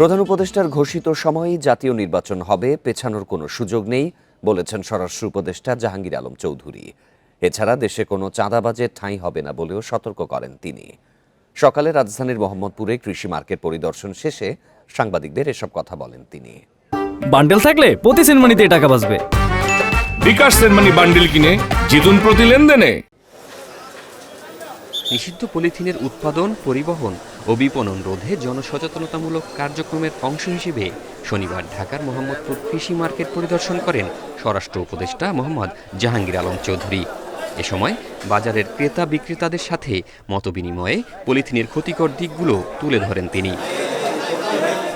প্রধান উপদেষ্টার ঘোষিত সময়েই জাতীয় নির্বাচন হবে পেছানোর কোনো সুযোগ নেই বলেছেন স্বরাষ্ট্র উপদেষ্টা জাহাঙ্গীর আলম চৌধুরী। এছাড়া দেশে কোনো চাঁদাবাজের ঠাঁই হবে না বলেও সতর্ক করেন তিনি। সকালে রাজধানীর মোহাম্মদপুরে কৃষি মার্কেট পরিদর্শন শেষে সাংবাদিকদের এসব কথা বলেন তিনি। বান্ডেল থাকলে প্রতি সেনমানিতে টাকা বাঁচবে। বিকাশ সেনমানি বান্ডিল কিনে জিতুন প্রতি লেনদেনে। নিষিদ্ধ পলিথিনের উৎপাদন, পরিবহন ও বিপণন রোধে জনসচেতনতামূলক কার্যক্রমের অংশ হিসেবে শনিবার ঢাকার মোহাম্মদপুর কৃষি মার্কেট পরিদর্শন করেন স্বরাষ্ট্র উপদেষ্টা মোহাম্মদ জাহাঙ্গীর আলম চৌধুরী। এ সময় বাজারের ক্রেতা বিক্রেতাদের সাথে মতবিনিময়ে পলিথিনের ক্ষতিকর দিকগুলো তুলে ধরেন তিনি।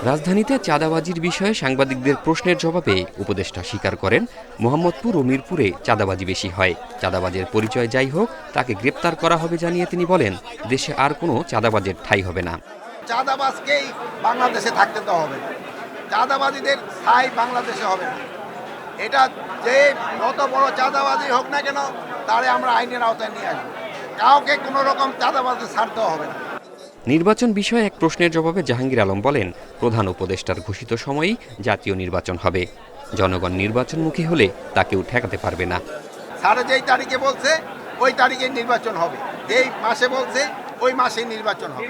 রাজধানীতে চাঁদাবাজির বিষয়ে সাংবাদিকদের প্রশ্নের জবাবে উপদেষ্টা স্বীকার করেন, মোহাম্মদপুর ও মিরপুরে চাঁদাবাজি বেশি হয়। চাঁদাবাজের পরিচয় যাই হোক, তাকে গ্রেপ্তার করা হবে জানিয়ে তিনি বলেন, দেশে আর কোনো চাঁদাবাজের ঠাঁই হবে না। চাঁদাবাজকেই বাংলাদেশে থাকতে তো হবে চাঁদাবাজিদের স্থায়ী বাংলাদেশে হবে না। এটা যে যত বড় চাঁদাবাজি হোক না কেন, তারে আমরা আইনের আওতায় নিয়ে আসব। কাউকে কোনো রকম চাঁদাবাজি ছাড়তে হবে না। নির্বাচন বিষয়ে এক প্রশ্নের জবাবে জাহাঙ্গীর আলম বলেন, প্রধান উপদেষ্টার ঘোষিত সময়েই জাতীয় নির্বাচন হবে। জনগণ নির্বাচনমুখী হলে তাকেও ঠেকাতে পারবে না। সাড়ে যেই তারিখে বলছে, ওই তারিখে নির্বাচন হবে। যেই মাসে বলছে, ওই মাসে নির্বাচন হবে।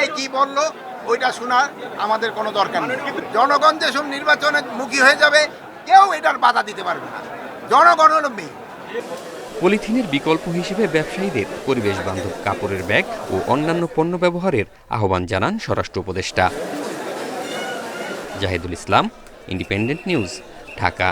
এই কি বলল, ওইটা শোনার আমাদের কোনো দরকার নেই। জনগণ যেসব নির্বাচনের মুখী হয়ে যাবে, কেউ এটার বাধা দিতে পারবে না। জনগণ হলো মেয়ে। পলিথিনের বিকল্প হিসেবে ব্যবসায়ীদের পরিবেশ বান্ধব কাপড়ের ব্যাগ ও অন্যান্য পণ্য ব্যবহারের আহ্বান জানান স্বরাষ্ট্র উপদেষ্টা। Zahidul Islam, independent news, Dhaka.